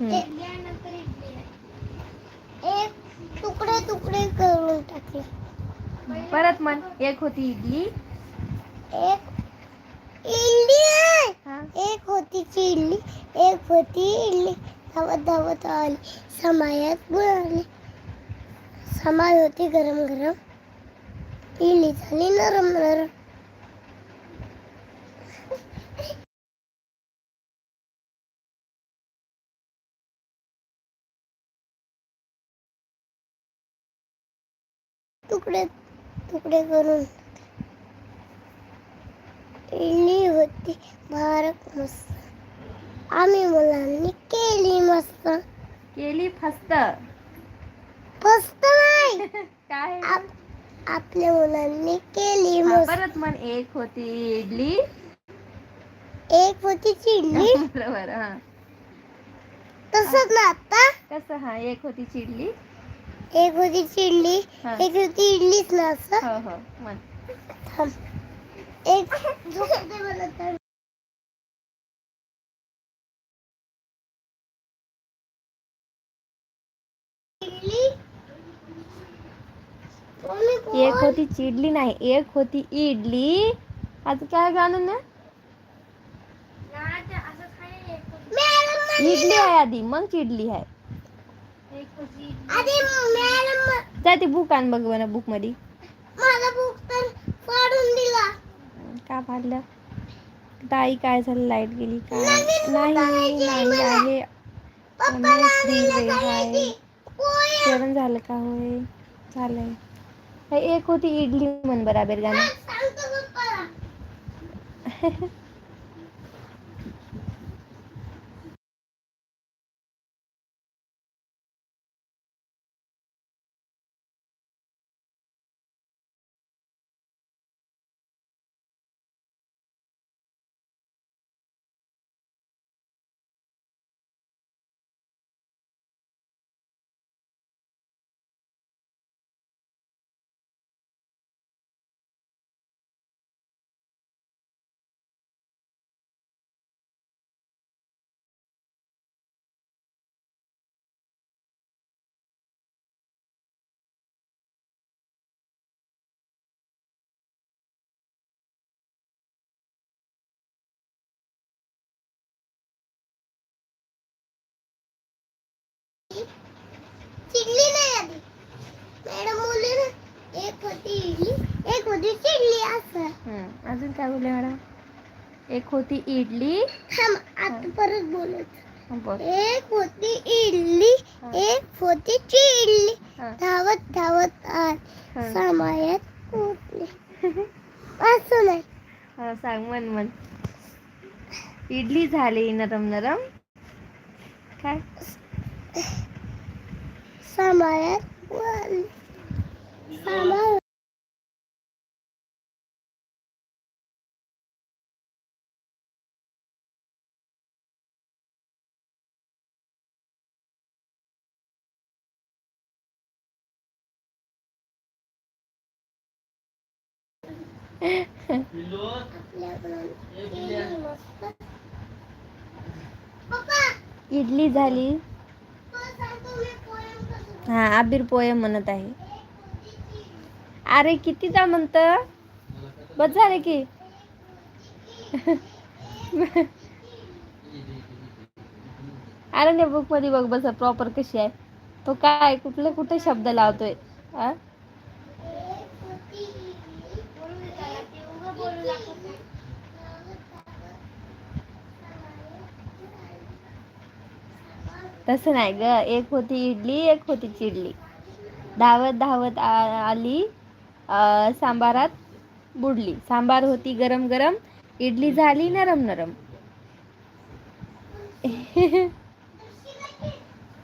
एक तुकडे तुकडे करून टाकले. परत म्हण एक होती इडली. एक इडली एक होती चिडली एक होती इडली. धावत धावत आली. समायात बुडाली समाय होती गरम गरम. इडली झाली नरम नरम. तुकडे तुकडे करून. इडली होती भारत मस्त. आम्ही मुलांनी केली मस्त. केली फस्त. मस्त नाही. काय? आप- आपल्या मुलांनी केली हा, मस्त. परत म्हण एक होती इडली. एक होती चिडली. बरोबर हा. तसंच ना आता? कसं हा एक होती चिडली. एक होती चिडली हा. एक होती इडलीच ना असं हो हो म्हण थांब. एक झोपू दे मला तर. इडली. एक होती चिडली नाही एक होती इडली आता काय गाणं ना मॅडम इडली आहे आधी मग चिडली आहे जा ती बुक आण बघ ना बुकमध्ये माझा बुक तर फाडून दिला. का फाडलं ताई काय झालं? लाइट गेली काय नाही नाही. आहे. जेवण झालं का? होय. झालंय. एक होती इडली म्हण बराबर गाणं सांगतो पप्पाला. चिडली नाही आधी मॅडम बोलले ना एक होती इडली एक होती चिडली असं हम्म, अजून काय बोलले मॅडम? एक होती इडली थांब आता परत बोलत बोल. एक होती इडली हा. एक होती चिडली हा, धावत धावत आत हा. समायात असं नाही. हा, सांग म्हण म्हण. इडली झाली नरम नरम. काय? समायात वाढली. समाय आपल्याकडून केली मस्त. पप्पा इडली झाली. हा आबीर पोयम म्हणत आहे. अरे किती जा म्हणत बस झाले की. अरे नाही बुकमध्ये बघ बस प्रॉपर कशी आहे. तो काय कुठले कुठे शब्द लावतोय? आ? तसं नाही ग. एक होती इडली एक होती चिडली. धावत धावत आली. सांबारात बुडली. सांबार होती गरम गरम इडली झाली नरम नरम.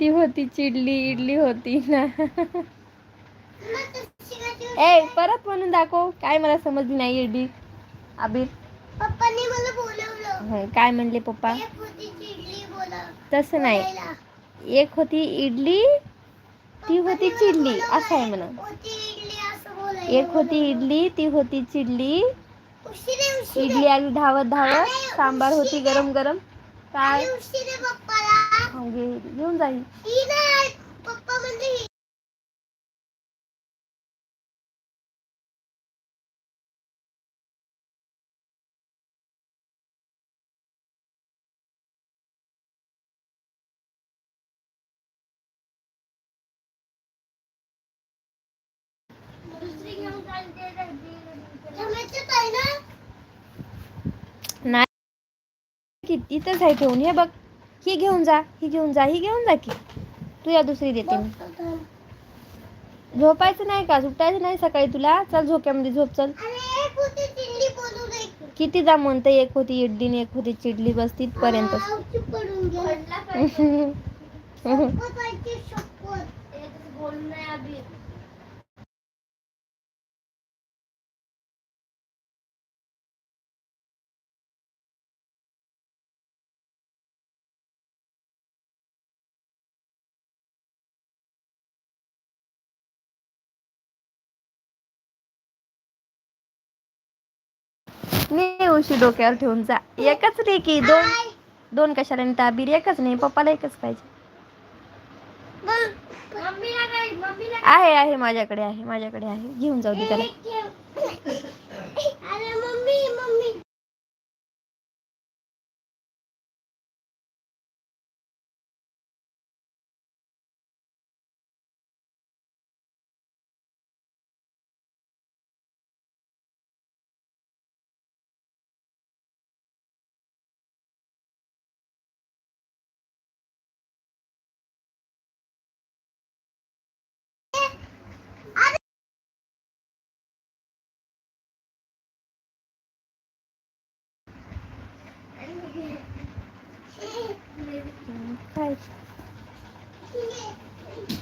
ती होती चिडली इडली होती ना. ए परत म्हणून दाखव. काय मला समजली नाही इडली. हं, काय म्हणले पप्पा? एक होती चिडली बोला तसं नाही. एक होती इडली ती होती चिडली. असं आहे म्हणा होती इडली असं बोलायला एक होती इडली ती होती चिडली. इडली आली धावत धावत. सांबार होती गरम गरम. काय? घेऊन जाईल ही नाही पप्पा म्हणजे ही. दुसरी घेऊन चालते टोमॅटोच आहे ना नाही की इथंच आहे ठेवून. हे बघ ही घेऊन जा ही घेऊन जा ही घेऊन जा की. तू या दुसरी देते मी. झोपायचं नाही का? सुटायचं नाही सकाळी तुला? चल झोक्यामध्ये झोप चल. किती जा म्हणते एक होती इडली एक होती चिडली बस तिथपर्यंत. आवची नाही उशी डोक्यावर ठेवून जा. एकच रे की दोन दोन कशाला ताबीर एकच नाही पप्पाला एकच पाहिजे. आहे आहे माझ्याकडे आहे माझ्याकडे आहे. घेऊन जाऊ दे त्याला. काय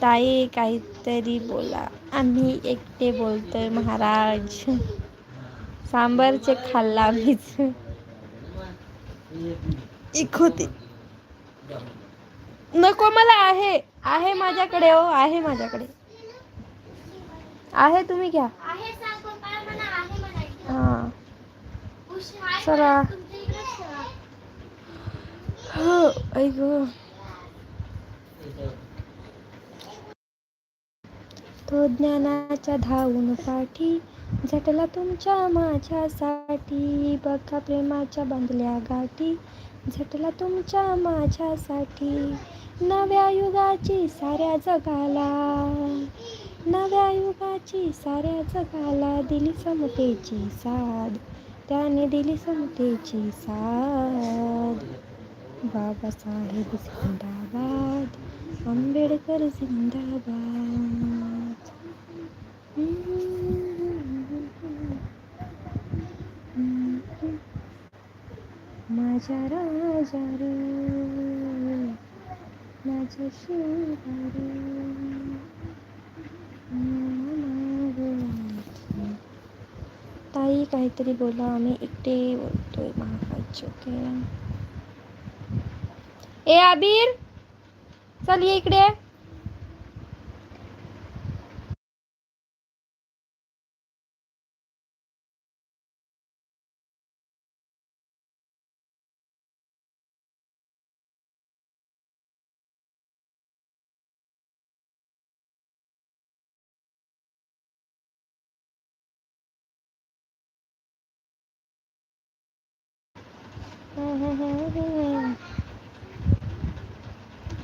ताई काहीतरी बोला. आम्ही एकटे बोलतोय महाराज. सांबारचे खाल्ला आम्हीच. एक होती. नको मला आहे. आहे माझ्याकडे हो आहे माझ्याकडे. आहे तुम्ही घ्या. हा. चला. हो ऐक तो ज्ञानाच्या धावून पाठी झटला तुमच्या माझ्यासाठी. बघा प्रेमाच्या बांधल्या गाठी झटला तुमच्या माझ्यासाठी. नव्या युगाची साऱ्या जगाला नव्या युगाची साऱ्या जगाला दिली समतेची साध त्याने दिली समतेची साध बाबासाहेब जिंदाबाद आंबेडकर जिंदाबाद माझ्या राजा रे माझ्या शिवगार ताई काहीतरी बोला आम्ही एकटे बोलतोय महाराज ओके ए आबीर चल ये इकडे.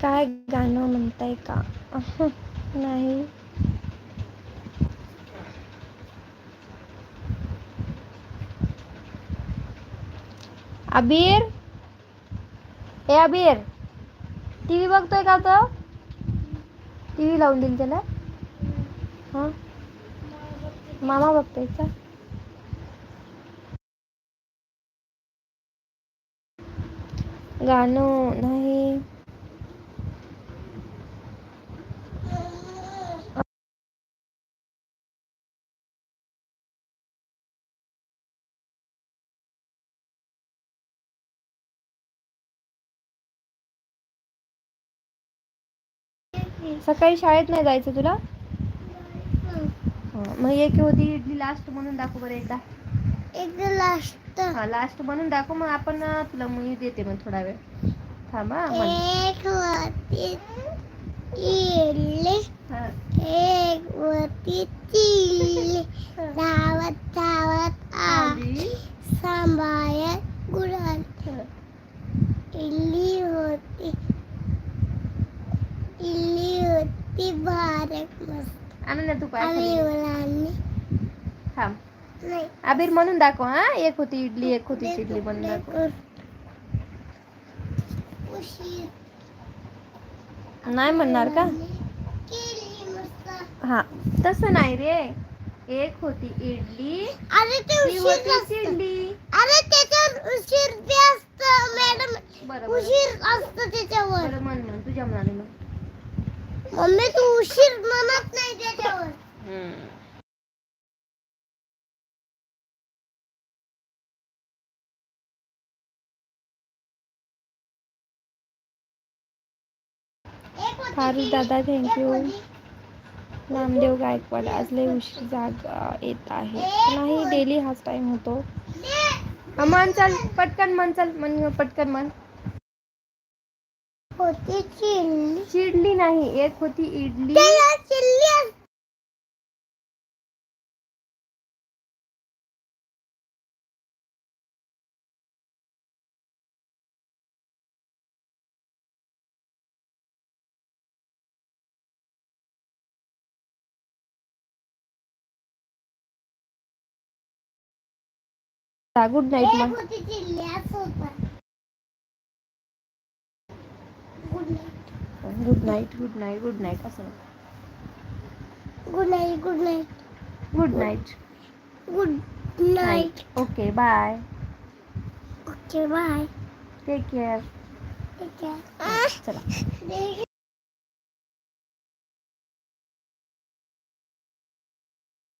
काय गाणं म्हणताय का? नाही. अबीर? ए अबीर टी व्ही बघतोय का तो? टी व्ही लावून देईल त्याला? हा? मामा बघतोय का? गाणं नाही. सकाळी शाळेत नाही जायचं तुला? हा, मग एक होती इडली लास्ट म्हणून दाखव बरं एकदा. एकदा लास्ट हा लास्ट म्हणून दाखव मग आपण तुला मुली देते मग थोडा वेळ. थांबा एक होती इडली. एक होती चिल्ली धावत धावत आली. सांभाळत गुडाली इडली होती. इडली होती भारत मस्त आणून तू आम्ही. मुलांनी थांब नाही आबीर म्हणून दाखव हा एक होती इडली एक होती चिडली म्हणून दाखव उशीर नाही म्हणणार का केली मस्त हा तसं नाही रे एक होती इडली अरे ते ती उशीर होती असतं चिडली अरे त्याच्यावर उशीर असतं मॅडम बरं बरं उशीर असतं त्याच्यावर बरं म्हण म्हण तुझ्या मनाने म्हण मम्मी तू उशीर म्हणत नाही त्याच्यावर. चिल्ली, दादा थँक्यू नामदेव गायकवाड आज लय उशीर जाग येत आहे. नाही डेली हाच टाइम होतो. म्हण चल पटकन म्हण चल म्हण पटकन म्हण होती चिल्ली चिडली नाही एक होती इडली. असते गुड नाईट मग होती चिल्ली असं होतं good night good night good night good night असं good night good night good night good night okay bye okay bye take care ठीक आहे चला.